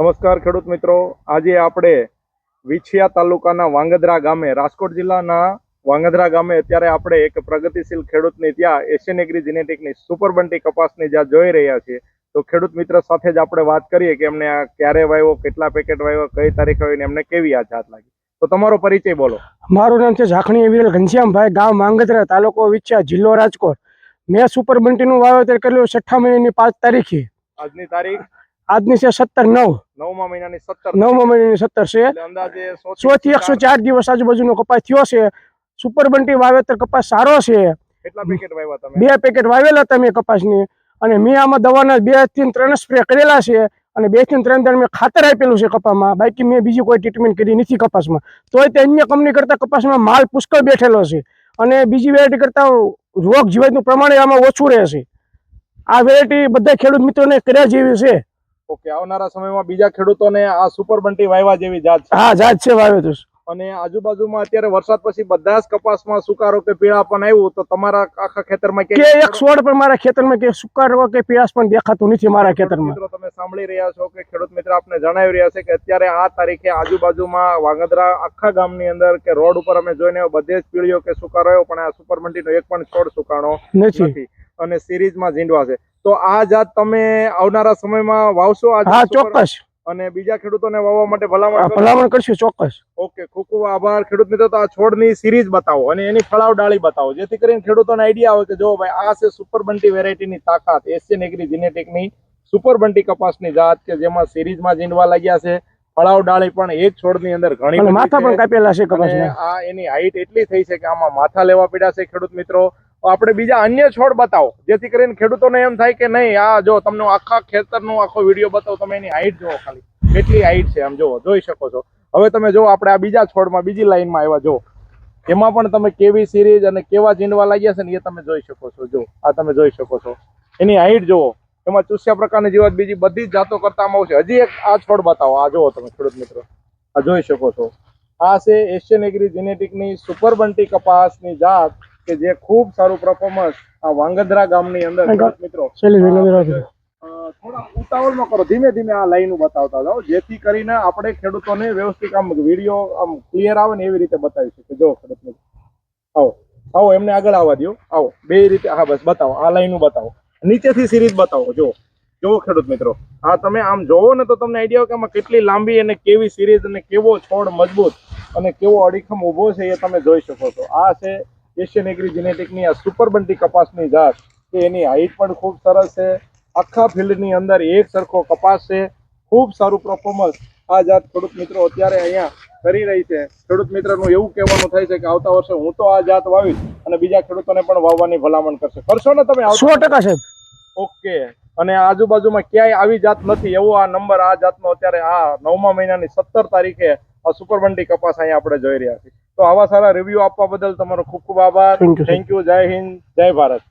નમસ્કાર ખેડૂત મિત્રો. આજે આપણે વિછિયા તાલુકાના વાંગધ્રા ગામે રાજકોટ જિલ્લાના વાંગધ્રા ગામે અત્યારે આપણે એક પ્રગતિશીલ ખેડૂતની ત્યાં એશિયન એગ્રી જીનેટિકની સુપર બંટી કપાસની જ્યાં જોઈ રહ્યા છીએ. તો ખેડૂત મિત્ર સાથે જ આપણે વાત કરીએ કે એમને આ ક્યારે વાવ્યો કેટલા પેકેટ વાવ્યો કઈ તારીખ ને એમને કેવી આ જાત લાગી. તો તમારો પરિચય બોલો. મારું નામ છે ઝાખણી વિરલ ઘનશ્યામભાઈ ગામ માંગધ્રા તાલુકો વિછિયા જિલ્લો રાજકોટ. મેં સુપર બંટીનું વાવેતર કર્યું છઠ્ઠા મહિનાની પાંચ તારીખે. આજની તારીખ? આજની છે સત્તર નવ. નવમા મહિનાની સત્તર નવમા મહિનાની સત્તર છે. અંદાજે સો થી એકસો ચાર. દિવસ આજુબાજુનો કપાસ થયો છે. સુપર બંટી વાવેતર કપાસ સારો છે. બે પેકેટ વાવેલા તમે કપાસની. અને મેં આમાં દવાના બેથી ત્રણ સ્પ્રે કરેલા છે. અને બેથી ત્રણ દર મેં ખાતર આપેલું છે કપાસમાં. બાકી મેં બીજી કોઈ ટ્રીટમેન્ટ કરી નથી કપાસમાં. તોય તે અન્ય કંપની કરતા કપાસમાં માલ પુષ્કળ બેઠેલો છે. અને બીજી વેરાયટી કરતા રોગ જીવાતનું પ્રમાણ આમાં ઓછું રહે છે. આ વેરાયટી બધા ખેડૂત મિત્રોને કર્યા જેવી છે. ઓકે આવનારા સમયમાં બીજા ખેડૂતોને આ સુપર બંટી વાયવા જેવી જાત છે. હા જાત છે વાવેતર અને આજુબાજુમાં અત્યારે વરસાદ પછી બધા જ કપાસમાં સુકારો કે પીળા પણ આવ્યું તો તમારા આખા ખેતરમાં કે એક છોડ પણ મારા ખેતરમાં કે સુકારો કે પીળાશ પણ દેખાતું નથી મારા ખેતરમાં. મિત્રો તમે સાંભળી રહ્યા છો કે ખેડૂત મિત્ર આપને જણાવી રહ્યા છે કે અત્યારે આ તારીખે આજુબાજુમાં વાંગદરા આખા ગામની અંદર કે રોડ ઉપર અમે જોઈને બધે જ પીળીઓ કે સુકારો આવ્યો પણ આ સુપર મંડીનો એક પણ છોડ સુકાણો નથી. અને સિરીઝમાં ઝીંડવા છે. તો આ જાત તમે આવનારા સમયમાં વાવશો હા ચોક્કસ. અને બીજા ખેડૂતોને વાવવા માટે ભલામણ ભલામણ કરશું ચોક્કસ. ઓકે ખૂબ ખૂબ આભાર. ખેડૂત મિત્રો તો આ છોડની સિરીઝ બતાવો અને એની ફળાવ ડાળી બતાવો. જેથી કરીને ખેડૂતોને આઈડિયા આવે કે જો ભાઈ આ છે સુપર બંટી વેરાયટીની તાકાત એશિયન એગ્રી જીનેટિકની સુપર બંટી કપાસની જાત કે જેમાં સિરીઝમાં ઝીંડવા લાગ્યા છે. ફળાવ ડાળી પણ એક છોડની અંદર ઘણી માથા પણ કાપેલા છે કપાસ આ એની હાઈટ એટલી થઈ છે કે આમાં માથા લેવા પડ્યા છે ખેડૂત મિત્રો. આપણે બીજા અન્ય છોડ બતાવો, જેથી કરીને ખેડૂતોને એમ થાય કે નહીં, આ જો તમને આખા ખેતરનો આખો વીડિયો બતાવો, તમે એની હાઈટ જુઓ ખાલી. કેટલી હાઈટ છે આમ જુઓ, જોઈ શકો છો. હવે તમે જો આપણે આ બીજા છોડમાં, બીજી લાઈનમાં આવ્યા જો એમાં પણ તમે કેવી સિરીઝ અને કેવા જીંડવા લાગ્યા છે ને એ તમે જોઈ શકો છો જો આ તમે જોઈ શકો છો. એની હાઈટ જુઓ. એમાં ચૂસ્યા પ્રકારની જીવાત બીજી બધી જ જાતો કરતા આમાં આવશે. હજી એક આ છોડ બતાવો. આ જુઓ તમે ખેડૂત મિત્રો. આ જોઈ શકો છો. આ છે એશિયન એગ્રી જેનેટિકની સુપર બંટી કપાસની જાત. કે જે ખૂબ સારું પરફોર્મન્સ આ વાંગદરા ગામની અંદર મિત્રો. થોડા ઉતાવળમાં કરો ધીમે ધીમે આ લાઈન બતાવતા જાઓ જેથી કરીને આપણે ખેડૂતોને વ્યવસ્થિત આમ વીડિયો આમ ક્લિયર આવે ને એવી રીતે બતાવી શકીએ. જો ખેડૂત મિત્રો. આવો આવો એમને આગળ આવવા દો આવો બે રીતે હા બસ બતાવો આ લાઈન બતાવો. નીચેથી સિરીઝ બતાવો જો. જો ખેડૂત મિત્રો આ તમે આમ જોવો ને તો તમને આઈડિયા કે આમાં કેટલી લાંબી અને કેવી સિરીઝ અને કેવો છોડ મજબૂત અને કેવો અડીખમ ઊભો છે એ તમે જોઈ શકો છો. આ છે એશિયન એગ્રી જીનેટિકની આ સુપર બંટી કપાસની જાત કે એની હાઈટ પણ ખૂબ સરસ છે આખા ફિલ્ડની અંદર એક સરખો કપાસ છે ખૂબ સારું પરફોર્મન્સ આ જાત ખેડૂત મિત્રો અત્યારે અહીંયા કરી રહી છે. ખેડૂત મિત્રનું એવું કહેવાનું થાય છે કે આવતા વર્ષે હું તો આ જાત વાવીશ અને બીજા ખેડૂતોને પણ વાવવાની ભલામણ કરશે. કરશો ને તમે સો ટકા સાહેબ. ઓકે. અને આજુબાજુમાં ક્યાંય આવી જાત નથી. એવો આ નંબર આ જાતનો અત્યારે આ નવમા મહિનાની સત્તર તારીખે આ સુપર બંટી કપાસ અહીંયા આપણે જોઈ રહ્યા છીએ. તો આવા સારા રિવ્યુ આપવા બદલ તમારો ખૂબ ખૂબ આભાર. થેન્ક યુ જય હિન્દ જય ભારત.